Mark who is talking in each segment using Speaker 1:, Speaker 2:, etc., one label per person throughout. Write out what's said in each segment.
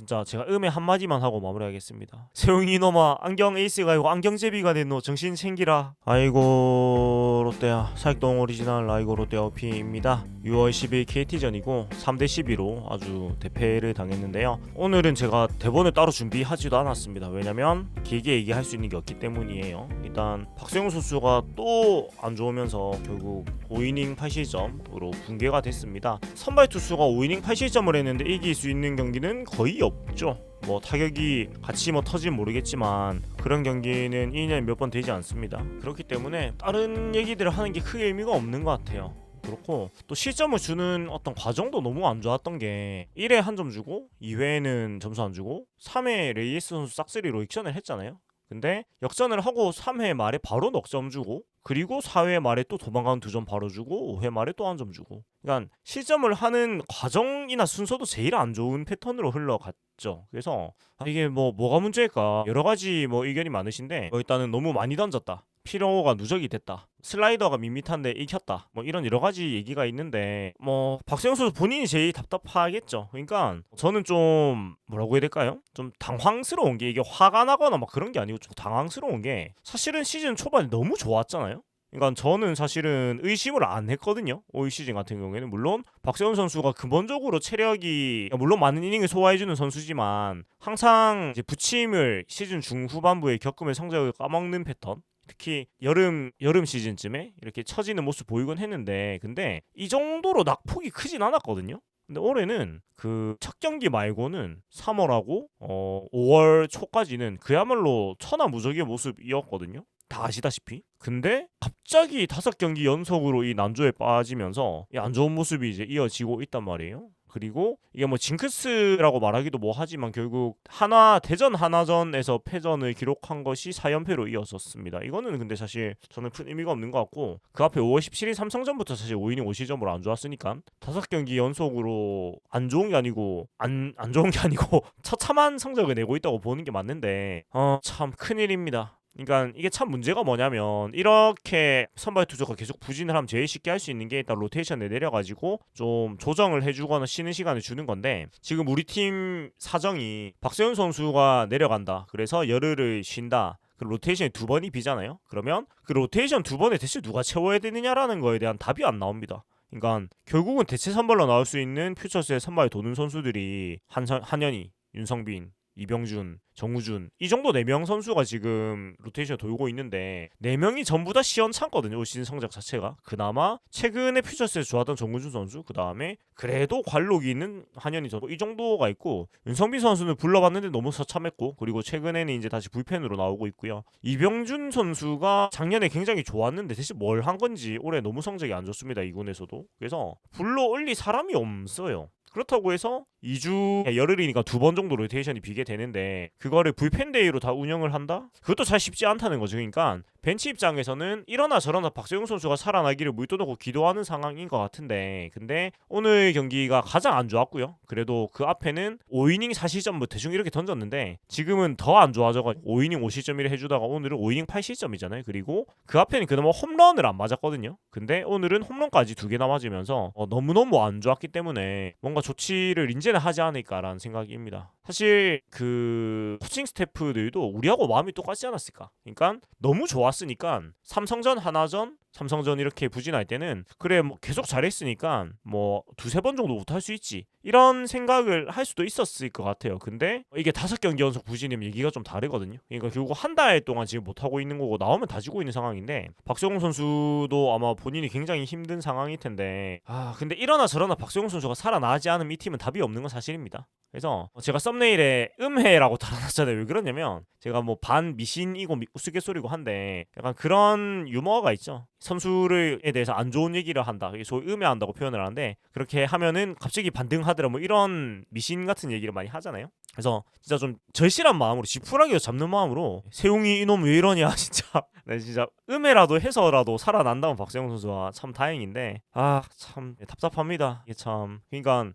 Speaker 1: 진짜 제가 음에 한마디만 하고 마무리하겠습니다. 세웅이 이놈아 안경 에이스가 아니고 안경제비가 된 너 정신 챙기라. 아이고 롯데야 사익동 오리지널 아이고 롯데 어피입니다. 6월 10일 KT전이고 3대 12로 아주 대패를 당했는데요. 오늘은 제가 대본을 따로 준비하지도 않았습니다. 왜냐면 길게 얘기할 수 있는 게 없기 때문이에요. 일단 박세웅 선수가 또 안 좋으면서 결국 5이닝 8실점으로 붕괴가 됐습니다. 선발 투수가 5이닝 8실점을 했는데 이길 수 있는 경기는 거의 없 죠. 뭐 타격이 같이 뭐 터진 모르겠지만 그런 경기는 1년에 몇 번 되지 않습니다. 그렇기 때문에 다른 얘기들을 하는 게 크게 의미가 없는 것 같아요. 그렇고 또 실점을 주는 어떤 과정도 너무 안 좋았던 게 1회 한 점 주고 2회에는 점수 안 주고 3회 레이스 선수 싹쓸이로 액션을 했잖아요. 근데 역전을 하고 3회 말에 바로 넉점 주고 그리고 4회 말에 또 도망가는 두 점 바로 주고 5회 말에 또 한 점 주고 그러니까 실점을 하는 과정이나 순서도 제일 안 좋은 패턴으로 흘러갔죠. 그래서 아, 이게 뭐 뭐가 문제일까 여러 가지 뭐 의견이 많으신데 뭐 일단은 너무 많이 던졌다. 피로가 누적이 됐다. 슬라이더가 밋밋한데 익혔다. 뭐 이런 여러 가지 얘기가 있는데 뭐 박세영 선수 본인이 제일 답답하겠죠. 그러니까 저는 좀 뭐라고 해야 될까요? 좀 당황스러운 게 이게 화가 나거나 막 그런 게 아니고 좀 당황스러운 게 사실은 시즌 초반에 너무 좋았잖아요. 그러니까 저는 사실은 의심을 안 했거든요. 올 시즌 같은 경우에는 물론 박세훈 선수가 근본적으로 체력이 물론 많은 이닝을 소화해주는 선수지만 항상 이제 부침을 시즌 중후반부에 겪으면 성적을 까먹는 패턴. 특히 여름 여름 시즌쯤에 이렇게 처지는 모습 보이곤 했는데 근데 이 정도로 낙폭이 크진 않았거든요. 근데 올해는 그 첫 경기 말고는 3월하고 어 5월 초까지는 그야말로 천하무적의 모습이었거든요. 다 아시다시피. 근데 갑자기 다섯 경기 연속으로 이 난조에 빠지면서 이 안 좋은 모습이 이제 이어지고 있단 말이에요. 그리고 이게 뭐 징크스라고 말하기도 뭐 하지만 결국 하나 대전 하나전에서 패전을 기록한 것이 4연패로 이어졌습니다. 이거는 근데 사실 저는 큰 의미가 없는 것 같고 그 앞에 5월 17일 삼성전부터 사실 5이닝 5시점으로 안 좋았으니까 다섯 경기 연속으로 안 좋은 게 아니고 안 안 좋은 게 아니고 처참한 성적을 내고 있다고 보는 게 맞는데 어 참 큰일입니다. 그러니까 이게 참 문제가 뭐냐면 이렇게 선발 투수가 계속 부진을 하면 제일 쉽게 할 수 있는 게 일단 로테이션에 내려가지고 좀 조정을 해주거나 쉬는 시간을 주는 건데 지금 우리 팀 사정이 박세훈 선수가 내려간다. 그래서 열흘을 쉰다. 그 로테이션이 두 번이 비잖아요. 그러면 그 로테이션 두 번에 대체 누가 채워야 되느냐라는 거에 대한 답이 안 나옵니다. 그러니까 결국은 대체 선발로 나올 수 있는 퓨처스의 선발에 도는 선수들이 한선, 한현희, 윤성빈, 이병준, 정우준 이 정도 네 명 선수가 지금 로테이션 돌고 있는데 네 명이 전부 다 시원찮거든요 올 시즌 성적 자체가. 그나마 최근에 퓨처스에서 좋았던 정우준 선수 그 다음에 그래도 관록이 있는 한현희 선수 이 정도가 있고 윤성빈 선수는 불러봤는데 너무 서참했고 그리고 최근에는 이제 다시 불펜으로 나오고 있고요. 이병준 선수가 작년에 굉장히 좋았는데 대체 뭘한 건지 올해 너무 성적이 안 좋습니다 이군에서도. 그래서 불러 올릴 사람이 없어요. 그렇다고 해서 2주 열흘이니까 두 번 정도 로테이션이 비게 되는데 그거를 불펜데이로 다 운영을 한다? 그것도 잘 쉽지 않다는 거죠. 그러니까 벤치 입장에서는 이러나 저러나 박세웅 선수가 살아나기를 물떠놓고 기도하는 상황인 것 같은데 근데 오늘 경기가 가장 안 좋았고요. 그래도 그 앞에는 5이닝 4실점 뭐 대충 이렇게 던졌는데 지금은 더 안 좋아져가지고 5이닝 5실점이라 해주다가 오늘은 5이닝 8실점이잖아요. 그리고 그 앞에는 그나마 홈런을 안 맞았거든요. 근데 오늘은 홈런까지 두 개나 맞으면서 어, 너무너무 안 좋았기 때문에 뭔가 조치를 이제 는 하지 않을까라는 생각입니다. 사실 그 코칭 스태프들도 우리하고 마음이 똑같지 않았을까? 그러니까 너무 좋았으니까 삼성전 하나전 삼성전 이렇게 부진할 때는 그래 뭐 계속 잘했으니까 뭐 두세 번 정도 못할 수 있지. 이런 생각을 할 수도 있었을 것 같아요. 근데 이게 다섯 경기 연속 부진이면 얘기가 좀 다르거든요. 그러니까 결국 한 달 동안 지금 못하고 있는 거고 나오면 다지고 있는 상황인데 박성웅 선수도 아마 본인이 굉장히 힘든 상황일 텐데 아 근데 이러나 저러나 박성웅 선수가 살아나지 않으면 이 팀은 답이 없는 건 사실입니다. 그래서 제가 썸 네일에 음해라고 달아놨잖아요. 왜 그러냐면 제가 뭐 반 미신이고 미- 우스갯소리고 한데 약간 그런 유머가 있죠. 선수를에 대해서 안 좋은 얘기를 한다. 소위 음해한다고 표현을 하는데 그렇게 하면은 갑자기 반등하더라 뭐 이런 미신 같은 얘기를 많이 하잖아요. 그래서 진짜 좀 절실한 마음으로 지푸라기를 잡는 마음으로 세웅이 이놈 왜 이러냐 진짜 네, 진짜 음해라도 해서라도 살아난다면 박세웅 선수가 참 다행인데 아 참 답답합니다. 이게 참 그러니까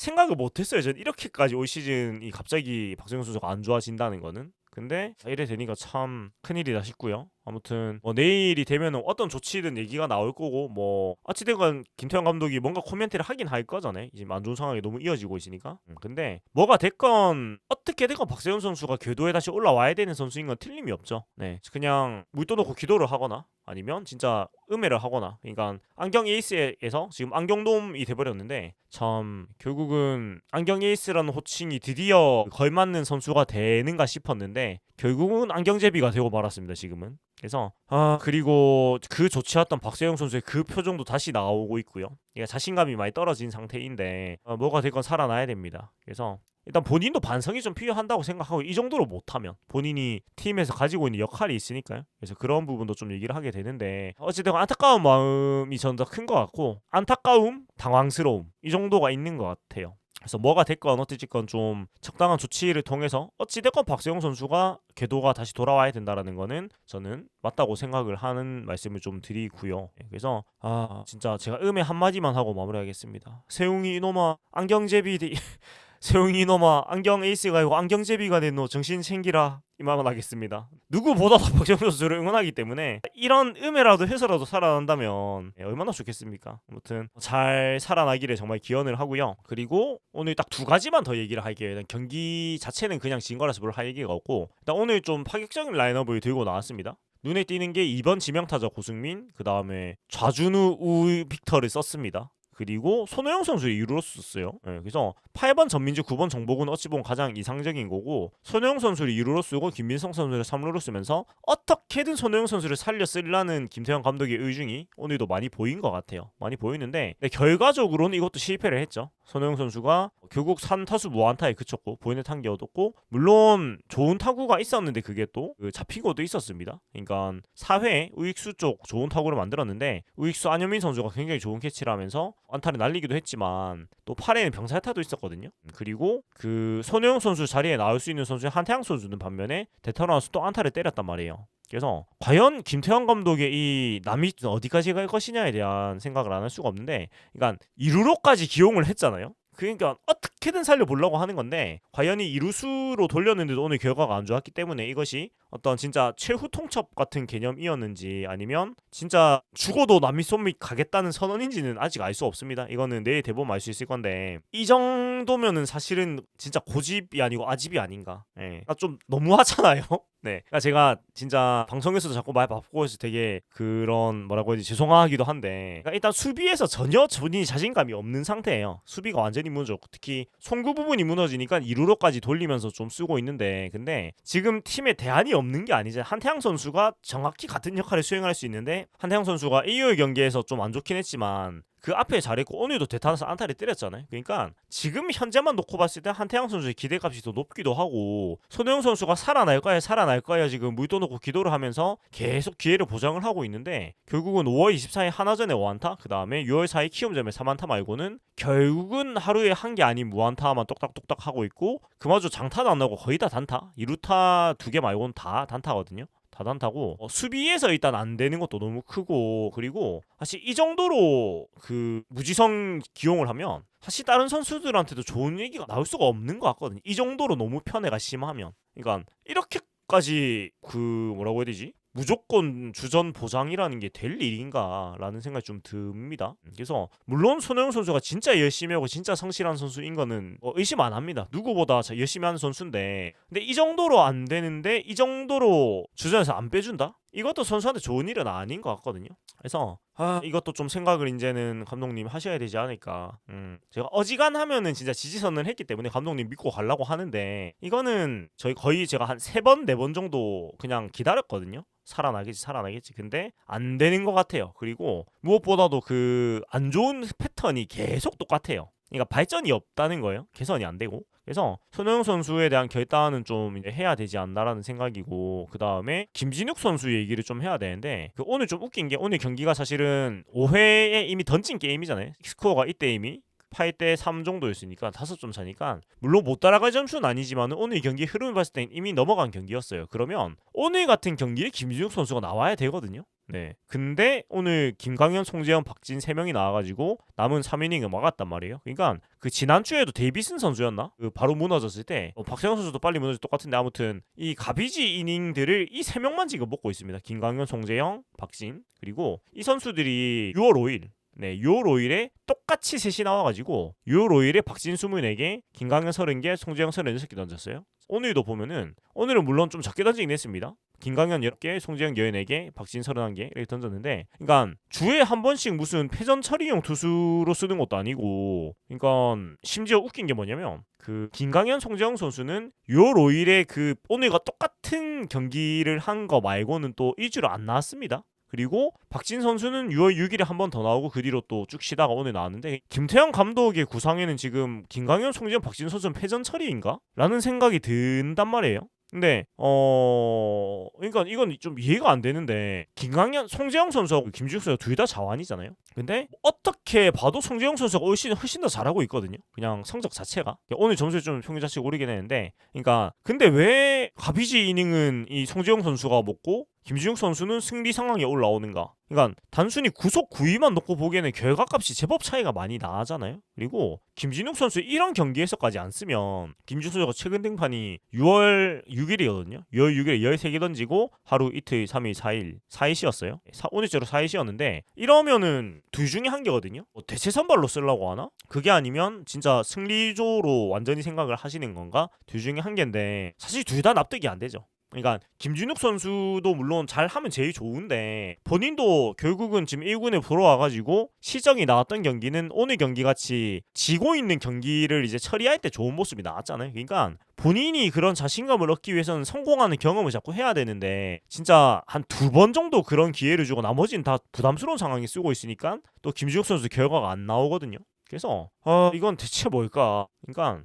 Speaker 1: 생각을 못했어요. 저는 이렇게까지 올 시즌이 갑자기 박정현 선수가 안 좋아진다는 거는. 근데 이래 되니까 참 큰일이다 싶고요. 아무튼 뭐 내일이 되면은 어떤 조치든 얘기가 나올 거고 뭐 어찌됐건 김태형 감독이 뭔가 코멘트를 하긴 할 거잖아요. 이제 안 좋은 상황이 너무 이어지고 있으니까. 음, 근데 뭐가 됐건 어떻게 됐건 박세훈 선수가 궤도에 다시 올라와야 되는 선수인 건 틀림이 없죠. 네, 그냥 물도 놓고 기도를 하거나 아니면 진짜 음해를 하거나 그러니까 안경 에이스에서 지금 안경돔이 돼버렸는데 참 결국은 안경 에이스라는 호칭이 드디어 걸맞는 선수가 되는가 싶었는데 결국은 안경제비가 되고 말았습니다 지금은 그래서 아 그리고 그 좋지 않던 박세영 선수의 그 표정도 다시 나오고 있고요 얘가 자신감이 많이 떨어진 상태인데 어, 뭐가 됐건 살아나야 됩니다 그래서 일단 본인도 반성이 좀 필요한다고 생각하고 이 정도로 못하면 본인이 팀에서 가지고 있는 역할이 있으니까요. 그래서 그런 부분도 좀 얘기를 하게 되는데 어쨌든 안타까운 마음이 저는 더큰 것 같고 안타까움, 당황스러움 이 정도가 있는 것 같아요. 그래서 뭐가 됐건 어찌됐건 좀 적당한 조치를 통해서 어찌됐건 박세용 선수가 궤도가 다시 돌아와야 된다라는 거는 저는 맞다고 생각을 하는 말씀을 좀 드리고요. 예, 그래서 아 진짜 제가 음에 한마디만 하고 마무리하겠습니다. 세웅이 이놈아 안경제비 세웅이 이놈아 안경 에이스가 아니고 안경제비가 된너 정신 챙기라 이만만 하겠습니다. 누구보다도 박정 선수를 응원하기 때문에 이런 음해라도 해서라도 살아난다면 예, 얼마나 좋겠습니까? 아무튼 잘 살아나기를 정말 기원을 하고요. 그리고 오늘 딱 두 가지만 더 얘기를 할게요. 일단 경기 자체는 그냥 진 거라서 별할 얘기가 없고 일단 오늘 좀 파격적인 라인업을 들고 나왔습니다. 눈에 띄는 게 2번 지명타자 고승민, 그 다음에 좌준우 우 빅터를 썼습니다. 그리고 손호영 선수의 2루로 썼어요. 네, 그래서 8번 전민주, 9번 정복은 어찌 보면 가장 이상적인 거고 손호영 선수를 2루로 쓰고 김민성 선수를 3루로 쓰면서 어떻게든 손호영 선수를 살려 쓰려는 김태형 감독의 의중이 오늘도 많이 보인 것 같아요. 많이 보이는데 결과적으로는 이것도 실패를 했죠. 손호영 선수가 결국 3타수 무안타에 그쳤고 보이는 탄기 얻었고 물론 좋은 타구가 있었는데 그게 또 그 잡힌 것도 있었습니다. 그러니까 4회 우익수 쪽 좋은 타구를 만들었는데 우익수 안현민 선수가 굉장히 좋은 캐치를 하면서 안타를 날리기도 했지만 또 8회에는 병살타도 있었거든요. 그리고 그 손호영 선수 자리에 나올 수 있는 선수 한태양 선수는 반면에 대타로 또 안타를 때렸단 말이에요. 그래서 과연 김태형 감독의 이 남이 어디까지 갈 것이냐에 대한 생각을 안 할 수가 없는데, 그러니까 이루로까지 기용을 했잖아요. 그러니까 어떻게든 살려보려고 하는 건데 과연 이 이루수로 돌렸는데도 오늘 결과가 안 좋았기 때문에 이것이 어떤 진짜 최후 통첩 같은 개념이었는지 아니면 진짜 죽어도 남미 솜미 가겠다는 선언인지는 아직 알 수 없습니다. 이거는 내일 대보면 알 수 있을 건데 이 정도면은 사실은 진짜 고집이 아니고 아집이 아닌가. 예. 아, 좀 너무하잖아요. 네. 그러니까 제가 진짜 방송에서도 자꾸 말 바꾸고 해서 되게 그런 뭐라고 해야 되지 죄송하기도 한데 그러니까 일단 수비에서 전혀 본인이 자신감이 없는 상태예요. 수비가 완전히 무너졌고 특히 송구 부분이 무너지니까 이루로까지 돌리면서 좀 쓰고 있는데 근데 지금 팀에 대안이 없는 게 아니죠. 한태양 선수가 정확히 같은 역할을 수행할 수 있는데 한태양 선수가 AO의 경기에서 좀 안 좋긴 했지만 그 앞에 잘했고 오늘도 대타에서 안타를 때렸잖아요. 그러니까 지금 현재만 놓고 봤을 때 한태양 선수의 기대값이 더 높기도 하고 손호영 선수가 살아날까요? 살아날까요? 지금 물도 놓고 기도를 하면서 계속 기회를 보장을 하고 있는데 결국은 5월 24일 하나전에 5안타 그 다음에 6월 4일 키움점에 3안타 말고는 결국은 하루에 한 게 아닌 무안타만 똑딱똑딱 하고 있고 그마저 장타도 안 나고 거의 다 단타 2루타 두 개 말고는 다 단타거든요. 다단타고 어, 수비에서 일단 안 되는 것도 너무 크고 그리고 사실 이 정도로 그 무지성 기용을 하면 사실 다른 선수들한테도 좋은 얘기가 나올 수가 없는 것 같거든요. 이 정도로 너무 편애가 심하면 그러니까 이렇게까지 그 뭐라고 해야 되지? 무조건 주전 보장이라는 게 될 일인가라는 생각이 좀 듭니다. 그래서 물론 손흥민 선수가 진짜 열심히 하고 진짜 성실한 선수인 거는 뭐 의심 안 합니다. 누구보다 열심히 하는 선수인데 근데 이 정도로 안 되는데 이 정도로 주전에서 안 빼준다? 이것도 선수한테 좋은 일은 아닌 것 같거든요. 그래서 아, 이것도 좀 생각을 이제는 감독님 하셔야 되지 않을까. 음, 제가 어지간하면은 진짜 지지선을 했기 때문에 감독님 믿고 가려고 하는데 이거는 저희 거의 제가 한 세 번 네 번 정도 그냥 기다렸거든요. 살아나겠지 살아나겠지. 근데 안 되는 것 같아요. 그리고 무엇보다도 그 안 좋은 패턴이 계속 똑같아요. 그러니까 발전이 없다는 거예요. 개선이 안 되고. 그래서 손흥민 선수에 대한 결단은 좀 이제 해야 되지 않나라는 생각이고 그 다음에 김진욱 선수 얘기를 좀 해야 되는데 그 오늘 좀 웃긴 게 오늘 경기가 사실은 5회에 이미 던진 게임이잖아요. 스코어가 이때 이미 8대 3 정도였으니까 5점 차니까 물론 못 따라갈 점수는 아니지만 오늘 경기 흐름을 봤을 땐 이미 넘어간 경기였어요. 그러면 오늘 같은 경기에 김진욱 선수가 나와야 되거든요. 네. 근데 오늘 김강현, 송재현, 박진 세 명이 나와가지고 남은 3이닝을 막았단 말이에요. 그러니까 그 지난주에도 데이비슨 선수였나? 그 바로 무너졌을 때 어, 박세영 선수도 빨리 무너질 똑같은데 아무튼 이 가비지 이닝들을 이 세 명만 지금 먹고 있습니다. 김강현, 송재영, 박진 그리고 이 선수들이 6월 5일 네, 6월 5일에 똑같이 셋이 나와가지고 6월 5일에 박진 24개, 김강현 30개, 송재영 36개 던졌어요. 오늘도 보면은 오늘은 물론 좀 작게 던지긴 했습니다. 김강현 10개, 송재영 14개, 박진 31개 이렇게 던졌는데 그러니까 주에 한 번씩 무슨 패전 처리용 투수로 쓰는 것도 아니고 그러니까 심지어 웃긴 게 뭐냐면 그 김강현, 송재영 선수는 6월 5일에 그 오늘과 똑같은 경기를 한 거 말고는 또 일주일 안 나왔습니다. 그리고 박진 선수는 6월 6일에 한 번 더 나오고 그 뒤로 또 쭉 쉬다가 오늘 나왔는데 김태형 감독의 구상에는 지금 김강현, 송재현, 박진 선수는 패전 처리인가? 라는 생각이 든단 말이에요. 근데 어 그러니까 이건 좀 이해가 안 되는데 김강현, 송재영 선수하고 김주혁 선수가 둘다 자완이잖아요. 근데 어떻게 봐도 송재영 선수가 훨씬 훨씬 더 잘하고 있거든요. 그냥 성적 자체가 오늘 점수 좀 평균 자체가 오르긴 했는데, 그러니까 근데 왜 가비지 이닝은 이 송재영 선수가 먹고 김주영 선수는 승리 상황에 올라오는가? 그러니까 단순히 구속 9위만 놓고 보기에는 결과값이 제법 차이가 많이 나잖아요. 그리고 김진욱 선수 이런 경기에서까지 안 쓰면 김준수 선수가 최근 등판이 6월 6일이거든요. 6월 6일에 13개 던지고 하루 이틀 3일 4일 4일 쉬었어요. 사, 오늘째로 4일 쉬었는데 이러면은 둘 중에 한 개거든요. 뭐 대체 선발로 쓰려고 하나? 그게 아니면 진짜 승리조로 완전히 생각을 하시는 건가? 둘 중에 한 개인데 사실 둘 다 납득이 안 되죠. 그러니까 김준욱 선수도 물론 잘하면 제일 좋은데 본인도 결국은 지금 1군에 돌아와가지고 시정이 나왔던 경기는 오늘 경기 같이 지고 있는 경기를 이제 처리할 때 좋은 모습이 나왔잖아요. 그러니까 본인이 그런 자신감을 얻기 위해서는 성공하는 경험을 자꾸 해야 되는데 진짜 한 두 번 정도 그런 기회를 주고 나머지는 다 부담스러운 상황에 쓰고 있으니까 또 김준욱 선수 결과가 안 나오거든요. 그래서 어 이건 대체 뭘까? 그러니까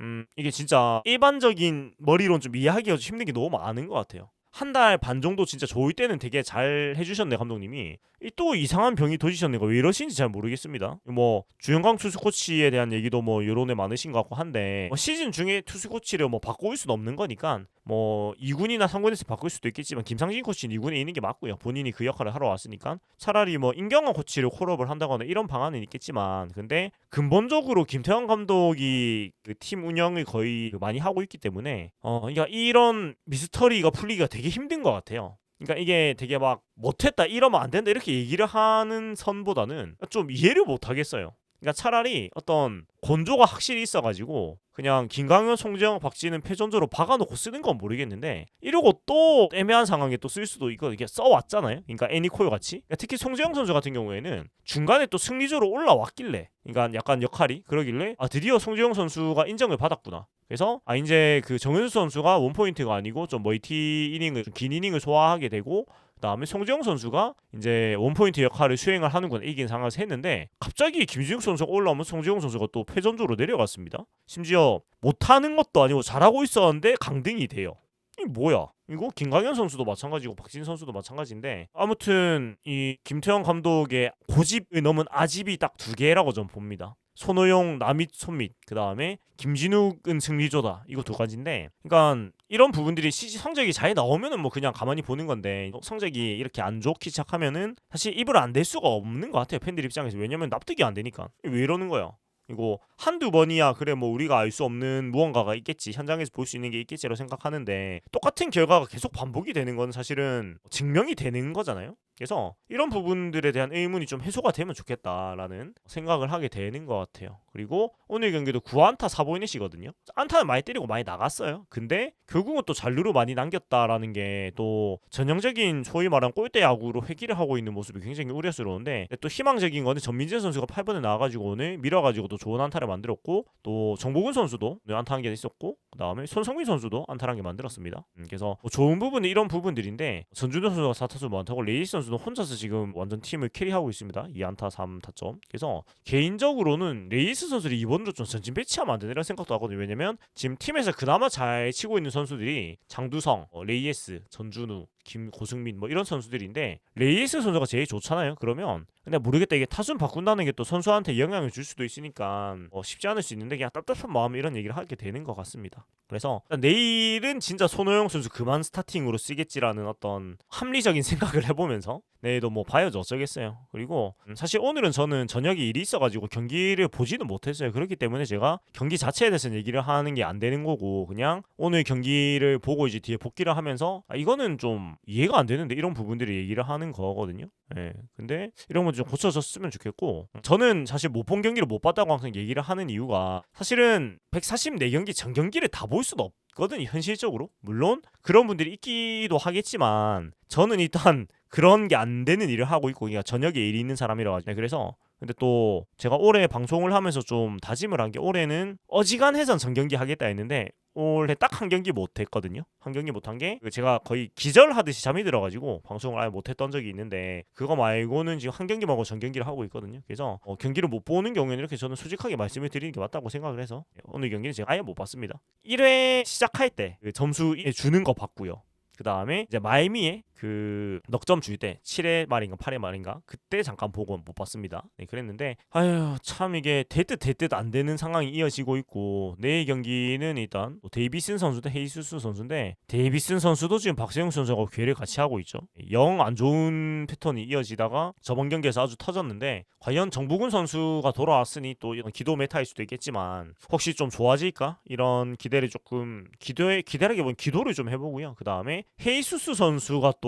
Speaker 1: 음, 이게 진짜 일반적인 머리론 좀 이해하기가 좀 힘든 게 너무 많은 것 같아요. 한 달 반 정도 진짜 좋을 때는 되게 잘 해주셨네 감독님이 이또 이상한 병이 도지셨네가 왜 이러신지 잘 모르겠습니다. 뭐 주영광 투수 코치에 대한 얘기도 뭐 여론에 많으신 것 같고 한데 뭐 시즌 중에 투수 코치를 뭐 바꿀 수는 없는 거니까 뭐 2군이나 3군에서 바꿀 수도 있겠지만 김상진 코치는 2군에 있는 게 맞고요. 본인이 그 역할을 하러 왔으니까 차라리 뭐 임경환 코치를 콜업을 한다거나 이런 방안은 있겠지만 근데 근본적으로 김태형 감독이 그 팀 운영을 거의 그 많이 하고 있기 때문에 어 그러니까 이런 미스터리가 풀리기가 되게 힘든 것 같아요. 그러니까 이게 되게 막 못했다 이러면 안 된다 이렇게 얘기를 하는 선보다는 좀 이해를 못 하겠어요. 그러니까 차라리 어떤 건조가 확실히 있어가지고 그냥 김강현, 송재영, 박지는 패전조로 박아놓고 쓰는 건 모르겠는데 이러고 또 애매한 상황에 또 쓸 수도 있고 이게 써왔잖아요. 그러니까 애니코요 같이 그러니까 특히 송재영 선수 같은 경우에는 중간에 또 승리조로 올라왔길래 그러니까 약간 역할이 그러길래 아 드디어 송재영 선수가 인정을 받았구나. 그래서 아 이제 그 정현수 선수가 원 포인트가 아니고 좀 멀티 이닝을 좀긴 이닝을 소화하게 되고 그다음에 송재영 선수가 이제 원포인트 역할을 수행을 하는구나 이긴 상황에서 했는데 갑자기 김준욱 선수가 올라오면 송재영 선수가 또 패전조로 내려갔습니다. 심지어 못하는 것도 아니고 잘하고 있었는데 강등이 돼요. 이 뭐야? 이거 김강현 선수도 마찬가지고 박진 선수도 마찬가지인데 아무튼 이 김태형 감독의 고집을 넘은 아집이 딱 두 개라고 전 봅니다. 손호용, 남잇, 손밑 그 다음에 김진욱은 승리조다 이거 두 가지인데 그러니까 이런 부분들이 시즌 성적이 잘 나오면은 뭐 그냥 가만히 보는 건데 성적이 이렇게 안 좋기 시작하면은 사실 입을 안 댈 수가 없는 것 같아요 팬들 입장에서. 왜냐면 납득이 안 되니까. 왜 이러는 거야 이거 한두 번이야 그래 뭐 우리가 알 수 없는 무언가가 있겠지 현장에서 볼 수 있는 게 있겠지라고 생각하는데 똑같은 결과가 계속 반복이 되는 건 사실은 증명이 되는 거잖아요 그래서 이런 부분들에 대한 의문이 좀 해소가 되면 좋겠다라는 생각을 하게 되는 것 같아요. 그리고 오늘 경기도 9안타 4보이넷이거든요. 안타는 많이 때리고 많이 나갔어요. 근데 결국은 또 잔루로 많이 남겼다라는 게 또 전형적인 소위 말하는 꼴대 야구로 회귀를 하고 있는 모습이 굉장히 우려스러운데 또 희망적인 거는 전민재 선수가 8번에 나와가지고 오늘 밀어가지고 또 좋은 안타를 만들었고 또 정보근 선수도 안타 한 개 있었고 그 다음에 손성민 선수도 안타 한개 만들었습니다. 음, 그래서 뭐 좋은 부분은 이런 부분들인데 전준호 선수가 4타수 많다고 레이스 선수 는 혼자서 지금 완전 팀을 캐리하고 있습니다. 2안타 3타점. 그래서 개인적으로는 레이스 선수를 이번으로 좀 전진 배치하면 안 되는 생각도 하거든요. 왜냐면 지금 팀에서 그나마 잘 치고 있는 선수들이 장두성, 어, 레이에스, 전준우, 김 고승민 뭐 이런 선수들인데 레이스 선수가 제일 좋잖아요. 그러면 근데 모르겠다 이게 타순 바꾼다는 게 또 선수한테 영향을 줄 수도 있으니까 어, 쉽지 않을 수 있는데 그냥 답답한 마음에 이런 얘기를 하게 되는 것 같습니다. 그래서 내일은 진짜 손호영 선수 그만 스타팅으로 쓰겠지라는 어떤 합리적인 생각을 해보면서 내일도 뭐 봐야죠 어쩌겠어요. 그리고 음, 사실 오늘은 저는 저녁에 일이 있어가지고 경기를 보지는 못했어요. 그렇기 때문에 제가 경기 자체에 대해서는 얘기를 하는 게 안 되는 거고 그냥 오늘 경기를 보고 이제 뒤에 복귀를 하면서 아, 이거는 좀 이해가 안 되는데 이런 부분들을 얘기를 하는 거거든요. 예. 근데 이런 건 좀 고쳐졌으면 좋겠고 저는 사실 못 본 경기를 못 봤다고 항상 얘기를 하는 이유가 사실은 144경기 전 경기를 다 볼 수도 없거든요 현실적으로 물론 그런 분들이 있기도 하겠지만 저는 일단 그런 게 안 되는 일을 하고 있고 그러니까 저녁에 일이 있는 사람이라 가지고 네, 그래서 근데 또 제가 올해 방송을 하면서 좀 다짐을 한 게 올해는 어지간해선 전경기 하겠다 했는데 올해 딱 한 경기 못 했거든요. 한 경기 못 한 게 제가 거의 기절하듯이 잠이 들어가지고 방송을 아예 못 했던 적이 있는데 그거 말고는 지금 한 경기만 하고 전 경기를 하고 있거든요. 그래서 어, 경기를 못 보는 경우에는 이렇게 저는 솔직하게 말씀을 드리는 게 맞다고 생각을 해서 오늘 경기는 제가 아예 못 봤습니다. 1회 시작할 때그 점수 주는 거 봤고요. 그 다음에 이제 마이미의 그 넉점 줄 때 7회 말인가 8회 말인가 그때 잠깐 보고 못 봤습니다. 네 그랬는데 아유 참 이게 될 듯 될 듯 안 되는 상황이 이어지고 있고 내일 경기는 일단 뭐 데이비슨 선수도 헤이수스 선수인데 데이비슨 선수도 지금 박세영 선수하고 괴를 같이 하고 있죠. 영 안 좋은 패턴이 이어지다가 저번 경기에서 아주 터졌는데 과연 정부근 선수가 돌아왔으니 또 이런 기도 메타일 수도 있겠지만 혹시 좀 좋아질까 이런 기대를 조금 기도에 기대라기보다는 기도를 좀 해보고요. 그 다음에 헤이수스 선수가 또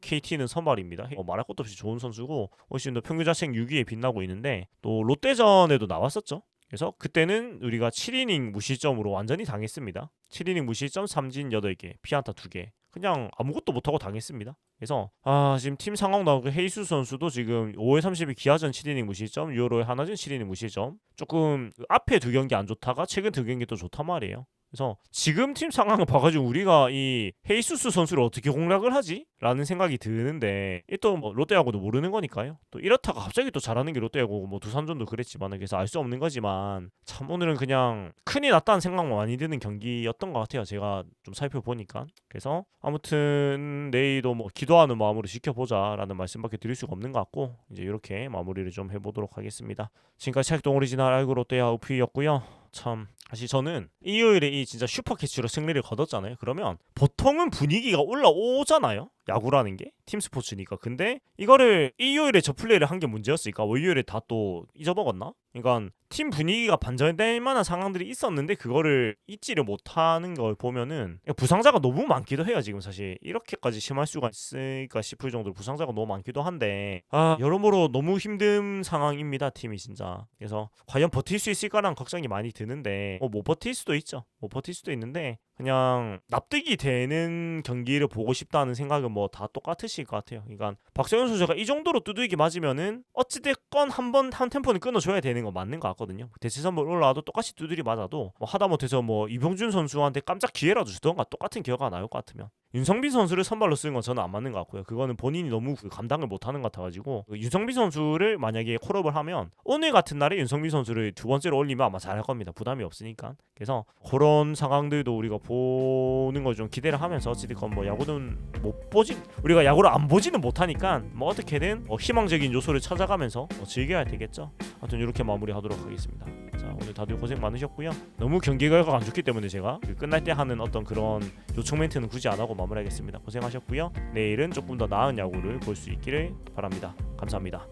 Speaker 1: KT는 선발입니다. 어, 말할 것도 없이 좋은 선수고 훨씬 더 평균 자책 6위에 빛나고 있는데 또 롯데전에도 나왔었죠. 그래서 그때는 우리가 7이닝 무실점으로 완전히 당했습니다. 7이닝 무실점 3진 8개, 피안타 2개. 그냥 아무것도 못하고 당했습니다. 그래서 아 지금 팀 상황 나오고 헤이수 선수도 지금 5회 30일 기아전 7이닝 무실점, 6월호에 하나전 7이닝 무실점. 조금 그 앞에 두 경기 안 좋다가 최근 두 경기 또 좋단 말이에요. 그래서 지금 팀 상황을 봐가지고 우리가 이 헤이수스 선수를 어떻게 공략을 하지? 라는 생각이 드는데 또 뭐 롯데하고도 모르는 거니까요. 또 이렇다가 갑자기 또 잘하는 게 롯데하고 뭐 두산전도 그랬지만 그래서 알 수 없는 거지만 참 오늘은 그냥 큰일 났다는 생각만 많이 드는 경기였던 것 같아요. 제가 좀 살펴보니까 그래서 아무튼 내일도 뭐 기도하는 마음으로 지켜보자라는 말씀밖에 드릴 수가 없는 것 같고 이제 이렇게 마무리를 좀 해보도록 하겠습니다. 지금까지 책동 오리지널 알고 롯데야 우피였고요. 참 사실 저는 일요일에 이 진짜 슈퍼캐치로 승리를 거뒀잖아요. 그러면 보통은 분위기가 올라오잖아요. 야구라는 게 팀 스포츠니까. 근데 이거를 일요일에 저 플레이를 한 게 문제였으니까 월요일에 다 또 잊어먹었나? 그러니까 팀 분위기가 반전될 만한 상황들이 있었는데 그거를 잊지를 못하는 걸 보면은 부상자가 너무 많기도 해요 지금 사실. 이렇게까지 심할 수가 있을까 싶을 정도로 부상자가 너무 많기도 한데 아 여러모로 너무 힘든 상황입니다 팀이 진짜. 그래서 과연 버틸 수 있을까라는 걱정이 많이 드는데 뭐못 버틸 수도 있죠. 못 버틸 수도 있는데 그냥 납득이 되는 경기를 보고 싶다는 생각은 뭐 다 똑같으실 것 같아요. 그러니까 박세현 선수가 이 정도로 두들기 맞으면은 어찌됐건 한 번 한 템포는 끊어줘야 되는 거 맞는 것 같거든요. 대체 선발 올라와도 똑같이 두들이 맞아도 뭐 하다 못해서 뭐 이병준 선수한테 깜짝 기회라도 주던가 똑같은 기회가 나올 것 같으면 윤성빈 선수를 선발로 쓰는 건 저는 안 맞는 것 같고요. 그거는 본인이 너무 그 감당을 못하는 것 같아가지고 그 윤성빈 선수를 만약에 콜업을 하면 오늘 같은 날에 윤성빈 선수를 두 번째로 올리면 아마 잘할 겁니다. 부담이 없으니까. 그래서 그런 상황들도 우리가 보는 걸 좀 기대를 하면서 어찌됐건 뭐 야구는 못 보진 우리가 야구를 안 보지는 못하니까 뭐 어떻게든 뭐 희망적인 요소를 찾아가면서 뭐 즐겨야 되겠죠. 아무튼 이렇게 마무리하도록 하겠습니다. 자 오늘 다들 고생 많으셨고요. 너무 경기 결과가 안 좋기 때문에 제가 그 끝날 때 하는 어떤 그런 요청 멘트는 굳이 안 하고 마무리하겠습니다. 고생하셨고요. 내일은 조금 더 나은 야구를 볼 수 있기를 바랍니다. 감사합니다.